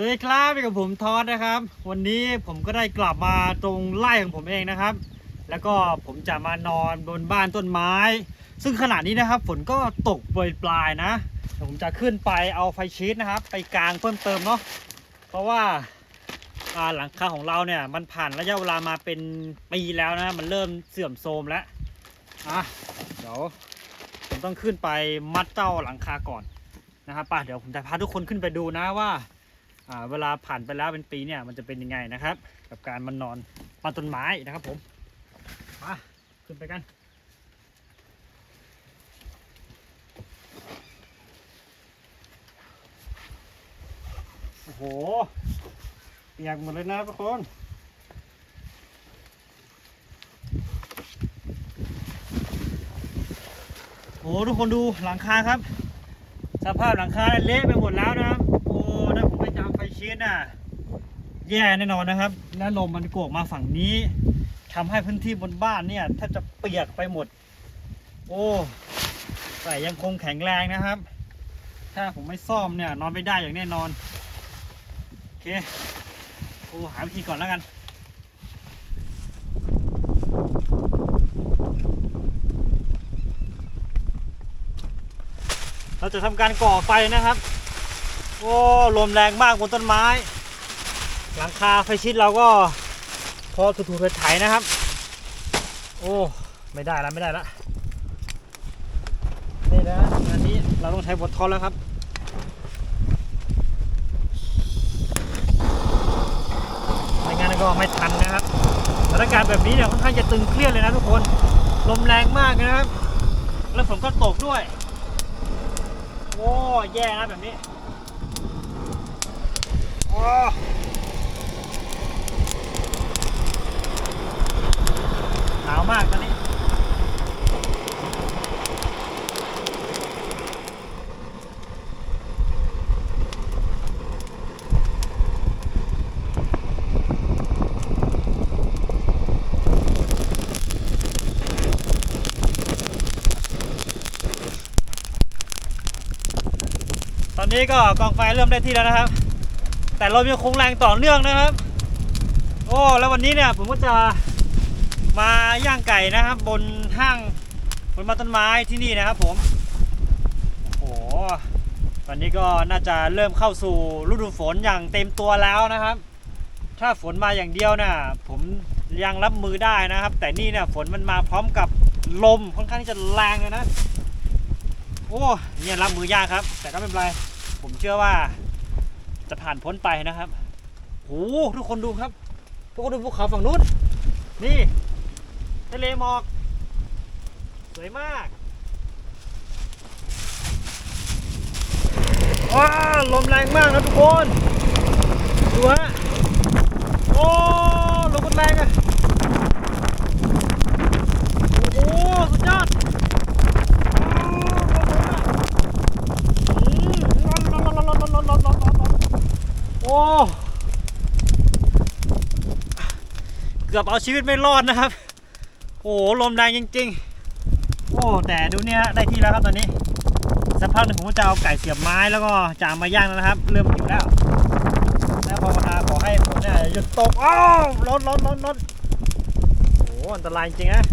สวัสดีครับอยู่กับผมทอดนะครับ วันนี้ผมก็ได้กลับมาตรงไร่ของผมเองนะครับ แล้วก็ผมจะมานอนบนบ้านต้นไม้ ซึ่งขณะนี้นะครับฝนก็ตกโปรยปลายนะเดี๋ยวผมจะขึ้นไปเอาไฟชีตนะครับ ไปกลางเพิ่มเติมเนาะเพราะว่าาหลังคาของเราเนี่ยมันผ่านระยะเวลามาเป็นปีแล้วนะ มันเริ่มเสื่อมโทรมแล้วอะเดี๋ยวผมต้องขึ้นไปมัดเจ้าหลังคาก่อนนะครับป่ะเดี๋ยวผมจะพาทุกคนขึ้นไปดูนะว่า เวลาผ่านไปแล้วเป็นปีเนี่ยมันจะเป็นยังไงนะครับ กับการมันนอนปานต้นไม้นะครับผมมาขึ้นไปกันโอ้โหเปียกหมดเลยนะทุกคนโอ้ทุกคนดูหลังคาครับ สภาพหลังคาเละไปหมดแล้วนะครับ ไม่จำไฟชีสน่ะแย่แน่นอนนะครับ และลมมันโกกมาฝั่งนี้ทำให้พื้นที่บนบ้านเนี่ยแทบจะเปียกไปหมด โอ้แต่ยังคงแข็งแรงนะครับ ถ้าผมไม่ซ่อมเนี่ยนอนไม่ได้อย่างแน่นอนโอเคโอ้หาวิธีก่อนแล้วกันเราจะทำการก่อไฟนะครับ โอ้ลมแรงมากบนต้นไม้ หลังคาไฟชิดเราก็ พอถูๆไถนะครับ โอ้ไม่ได้แล้วไม่ได้แล้วนี่นะอันนี้เราต้องใช้บททอนแล้วครับไม่งั้นก็ไม่ทันนะครับสถานการณ์แบบนี้เนี่ยค่อนข้างจะตึงเครียดเลยนะทุกคนลมแรงมากนะครับ แล้วฝนก็ตกด้วย โอ้แย่นะแบบนี้ หนาวมากตอนนี้ ตอนนี้ก็กองไฟเริ่มได้ที่แล้วนะครับ แต่ลมยังคงแรงต่อเนื่องนะครับ โอ้แล้ววันนี้เนี่ยผมก็จะมาย่างไก่นะครับ บนห้างบนบ้าต้นไม้ที่นี่นะครับผมโอ้โหตอนนี้ก็น่าจะเริ่มเข้าสู่ฤดูฝนอย่างเต็มตัวแล้วนะครับ ถ้าฝนมาอย่างเดียวเนี่ยผมยังรับมือได้นะครับ แต่นี่เนี่ยฝนมันมาพร้อมกับลมค่อนข้างที่จะแรงเลยนะ โอ้เนี่ยรับมือยากครับ แต่ก็ไม่เป็นไร ผมเชื่อว่า จะผ่านพ้นไปนะครับโอ้ทุกคนดูครับ ทุกคนดูภูเขาฝั่งนู้น นี่ ทะเลหมอก สวยมาก ว้า ลมแรงมากนะทุกคน ดูฮะ โอ้ ลมแรงอะโอ้โห สุดยอด โอ้ เกือบเอาชีวิตไม่รอดนะครับ โอ้โหลมแรงจริง ๆ โอ้แต่ดูเนี่ยได้ที่แล้วครับตอนนี้สักพักหนึ่งผมก็จะเอาไก่เสียบไม้แล้วก็จะเอามาย่างแล้วนะครับ เริ่มหิวแล้วแล้วภาวนาขอให้ฝนเนี่ยหยุดตกอ้าวร้อนร้อนร้อนร้อนโอ้โหอันตรายจริงนะ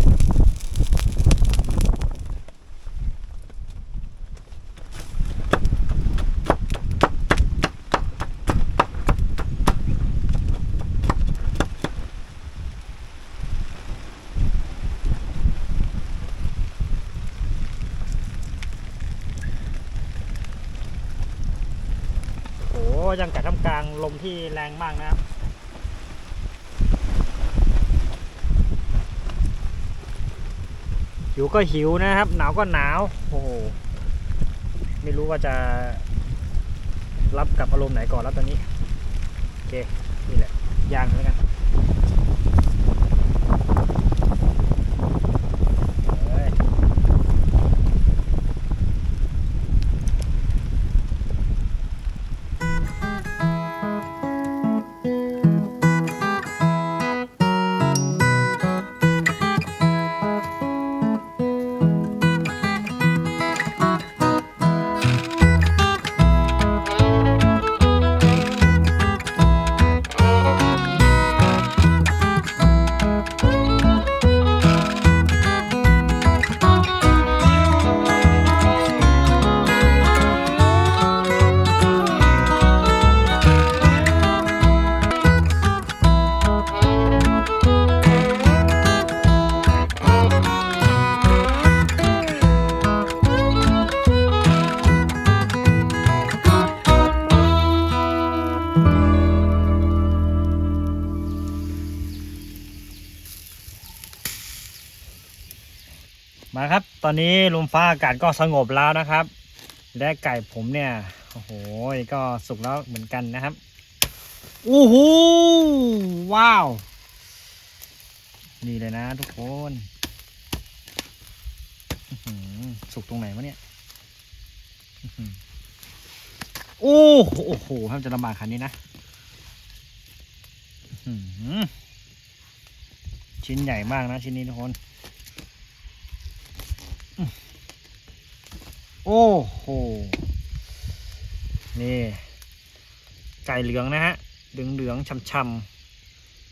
โอ้ยังกัดท่ามกลางลมที่แรงมากนะครับหิวก็หิวนะครับ หนาวก็หนาว โอ้โห ไม่รู้ว่าจะรับกับอารมณ์ไหนก่อนแล้วตอนนี้ โอเค นี่แหละย่างแล้วกัน มาครับ ตอนนี้ลมฟ้าอากาศก็สงบแล้วนะครับ และไก่ผมเนี่ย โอ้โห ก็สุกแล้วเหมือนกันนะครับอู้หูว้าว นี่เลยนะทุกคนสุกตรงไหนวะเนี่ย โอ้โหโอ้โหถ้าจะลำบากคันนี้นะชิ้นใหญ่มากนะ ชิ้นนี้ทุกคน โอ้โห นี่ ไก่เหลืองนะฮะ เหลืองเหลืองช่ำ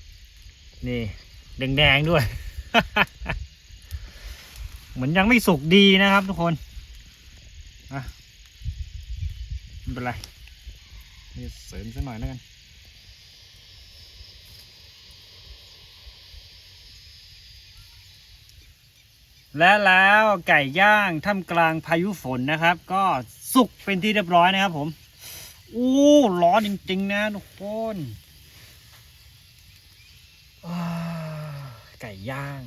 ๆ นี่แดงแดงด้วย เหมือนยังไม่สุกดีนะครับทุกคนอะ ไม่เป็นไรนี่เสริมสักหน่อยแล้วกันและแล้วไก่ย่างท่ามกลางพายุฝนนะครับ ก็สุกเป็นที่เรียบร้อยนะครับผมอู้ร้อนจริงๆนะทุกคนไก่ย่าง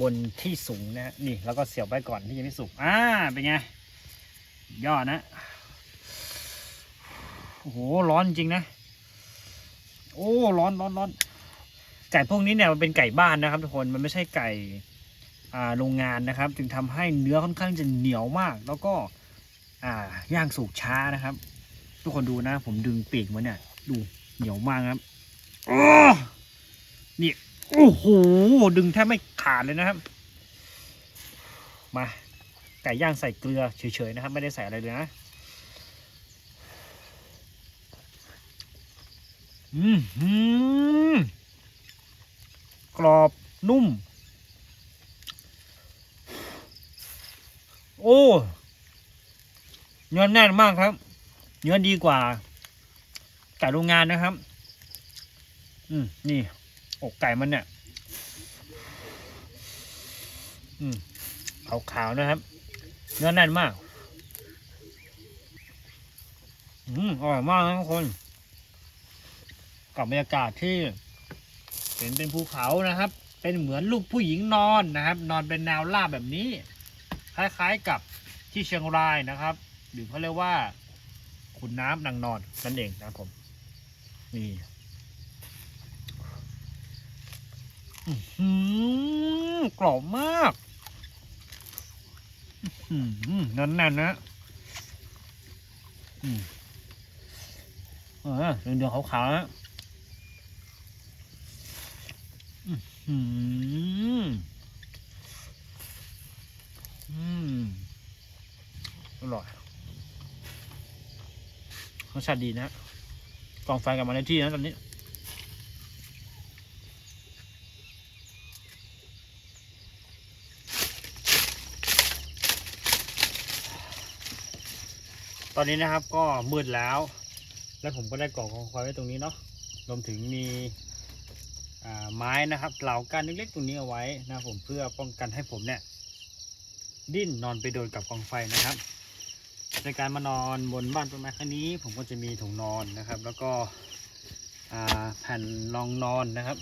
บนที่สูงนะนี่ แล้วก็เสียบไว้ก่อนที่ยังไม่สุกอ่าเป็นไงยอดนะ โอ้โหร้อนจริงนะ โอ้ร้อนร้อนร้อนไก่พวกนี้เนี่ยมันเป็นไก่บ้านนะครับทุกคนมันไม่ใช่ไก่โรงงานนะครับ จึงทำให้เนื้อค่อนข้างจะเหนียวมาก แล้วก็อ่าย่างสุกช้านะครับ ทุกคนดูนะ ผมดึงปีกมันเนี่ย ดูเหนียวมากครับโอ้นี่โอ้โหดึงแทบไม่ขาดเลยนะครับ มาไก่ย่างใส่เกลือเฉยๆนะครับ ไม่ได้ใส่อะไรเลยนะอืมหือ กรอบนุ่ม โอ้เนื้อแน่นมากครับ เนื้อดีกว่าไก่โรงงานนะครับ อืมนี่อกไก่มันเนี่ย อืมขาวๆนะครับ เนื้อแน่นมาก อืมอร่อยมากนะทุกคน กับบรรยากาศที่เห็นเป็นภูเขานะครับ เป็นเหมือนลูกผู้หญิงนอนนะครับ นอนเป็นแนวราบแบบนี้ คล้ายๆกับที่เชียงรายนะครับ หรือเขาเรียกว่าขุนน้ำนางนอนนั่นเองนะครับผมนี่กรอบมากอื้อหือนั่นนะอืมเออเดืองๆขาวๆนะ อื้อหืออืมอร่อยรสชาติดีนะกองไฟกลับมาในที่นะตอนนี้ตอนนี้นะครับก็มืดแล้ว และผมก็ได้กล่องกองไฟไว้ตรงนี้เนาะรวมถึงมี ไม้นะครับเหล่ากันเล็กๆตรงนี้เอาไว้นะผมเพื่อป้องกันให้ผมเนี่ยดิ้นนอนไปโดนกับกองไฟนะครับในการมานอนบนบ้านต้นไม้ครั้งนี้ ผมก็จะมีถุงนอนนะครับ แล้วก็แผ่นรองนอนนะครับ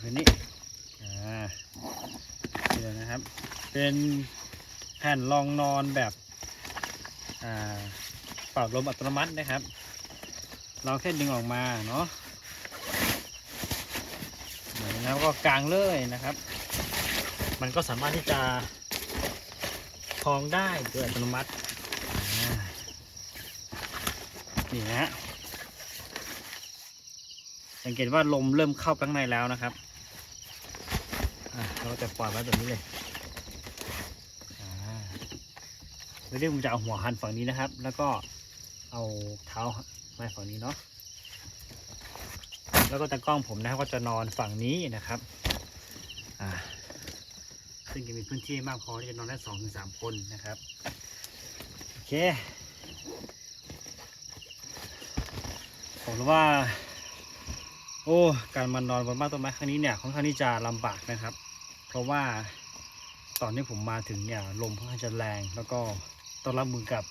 คืนนี้อ่านี่เลยนะครับ เป็นแผ่นรองนอนแบบเป่าลมอัตโนมัตินะครับ เราแค่ดึงออกมาเนาะ นะครับก็กางเลยนะครับ มันก็สามารถที่จะพองได้โดยอัตโนมัตินี่นะฮะสังเกตว่าลมเริ่มเข้าข้างในแล้วนะครับเราจะปล่อยไว้แบบนี้เลยอ่าแล้วเดี๋ยวผมจะเอาหัวหันฝั่งนี้นะครับ แล้วก็เอาเท้ามาฝั่งนี้เนาะ แล้วก็ตะกล้องผมนะครับก็จะนอนฝั่งนี้นะครับอ่าซึ่งจะมีพื้นที่มากพอที่จะนอนได้สองถึงสามคนนะครับโอเคผมรู้ว่า โอ้การมานอนบนบ้านต้นไม้ครั้งนี้เนี่ยค่อนข้างที่จะลำบากนะครับ เพราะว่าตอนที่ผมมาถึงเนี่ยลมค่อนข้างจะแรง แล้วก็ต้องรับมือกับ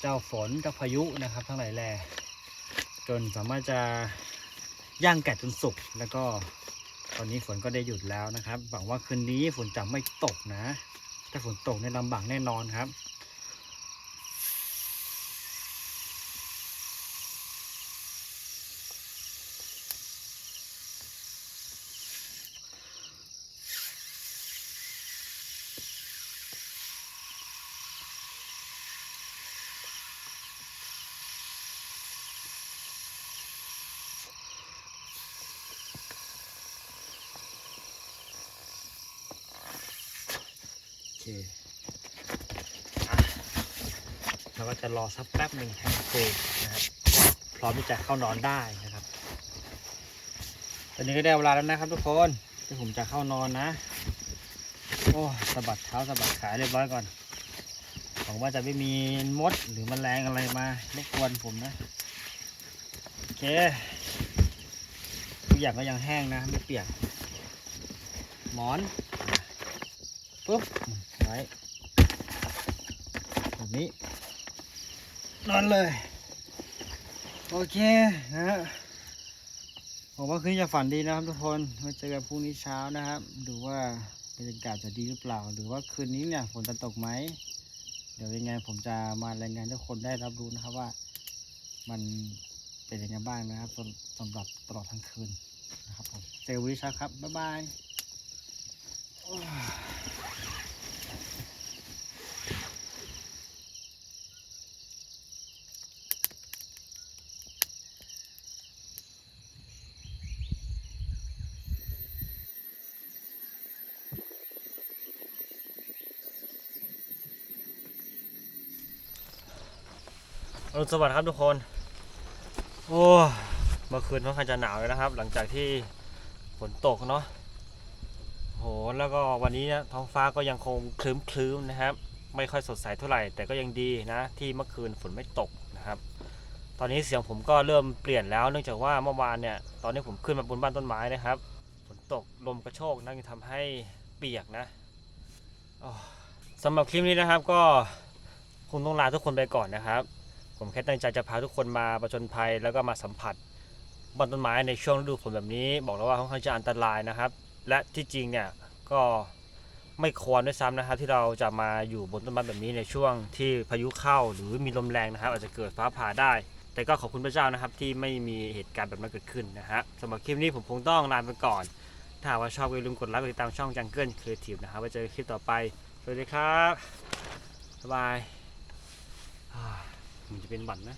เจ้าฝนเจ้าพายุนะครับ ทั้งหลายแหล่จนสามารถจะ ย่างไก่จนสุกแล้วก็ตอนนี้ฝนก็ได้หยุดแล้วนะครับหวังว่าคืนนี้ฝนจะไม่ตกนะ ถ้าฝนตกในยลำบากแน่นอนครับ เคอะเราก็จะรอสักแป๊บหนึ่งให้มันเฟกนะครับ พร้อมที่จะเข้านอนได้นะครับ ตอนนี้ก็ได้เวลาแล้วนะครับทุกคนที่ผมจะเข้านอนนะ โอ้สะบัดเท้าสะบัดขาเรียบร้อยก่อนหวังว่าจะไม่มีมดหรือแมลงอะไรมารบกวนผมนะโอเคทุกอย่างก็ยังแห้งนะไม่เปียกหมอนปุ๊บ ไว้แบบนี้นอนเลย โอเคนะฮะผมว่าคืนจะฝันดีนะครับทุกคนมาเจอกันพรุ่งนี้เช้านะครับดูว่าบรรยากาศจะดีหรือเปล่า หรือว่าคืนนี้เนี่ยฝนจะตกไหมเดี๋ยวยังไงผมจะมารายงานทุกคนได้รับรู้นะครับว่า มันเป็นยังไงบ้างนะครับสำหรับตลอดทั้งคืนนะครับผมเจอกันนี้เช้าครับบ๊ายบาย อรุณสวัสดิ์ครับทุกคน โอ้เมื่อคืนค่อนข้างจะหนาวเลยนะครับ หลังจากที่ฝนตกเนาะโหแล้วก็วันนี้เนี่ยท้องฟ้าก็ยังคงคลึ้มคลืมนะครับ ไม่ค่อยสดใสเท่าไหร่ แต่ก็ยังดีนะ ที่เมื่อคืนฝนไม่ตกนะครับ ตอนนี้เสียงผมก็เริ่มเปลี่ยนแล้ว เนื่องจากว่าเมื่อวานเนี่ย ตอนนี้ผมขึ้นมาบนบ้านต้นไม้นะครับ ฝนตกลมกระโชกนั่นทำให้เปียกนะสำหรับคลิปนี้นะครับก็คงต้องลาทุกคนไปก่อนนะครับ ผมแค่ตั้งใจจะพาทุกคนมาประจนภัยแล้วก็มาสัมผัสบนต้นไม้ในช่วงฤดูฝนแบบนี้ บอกแล้วว่าค่อนข้างจะอันตรายนะครับ และที่จริงเนี่ยก็ไม่ควรด้วยซ้ำนะครับที่เราจะมาอยู่บนต้นไม้แบบนี้ในช่วงที่พายุเข้าหรือมีลมแรงนะครับ อาจจะเกิดฟ้าผ่าได้ แต่ก็ขอบคุณพระเจ้านะครับที่ไม่มีเหตุการณ์แบบนั้นเกิดขึ้นนะฮะสำหรับคลิปนี้ผมคงต้องลาไปก่อน ถ้าหากว่าชอบก็อย่าลืมกดไลค์กดติดตามช่องจังเกิลครีเอทีฟนะครับไว้เจอกันคลิปต่อไปสวัสดีครับบ๊ายบาย มันจะเป็นบัตรนะ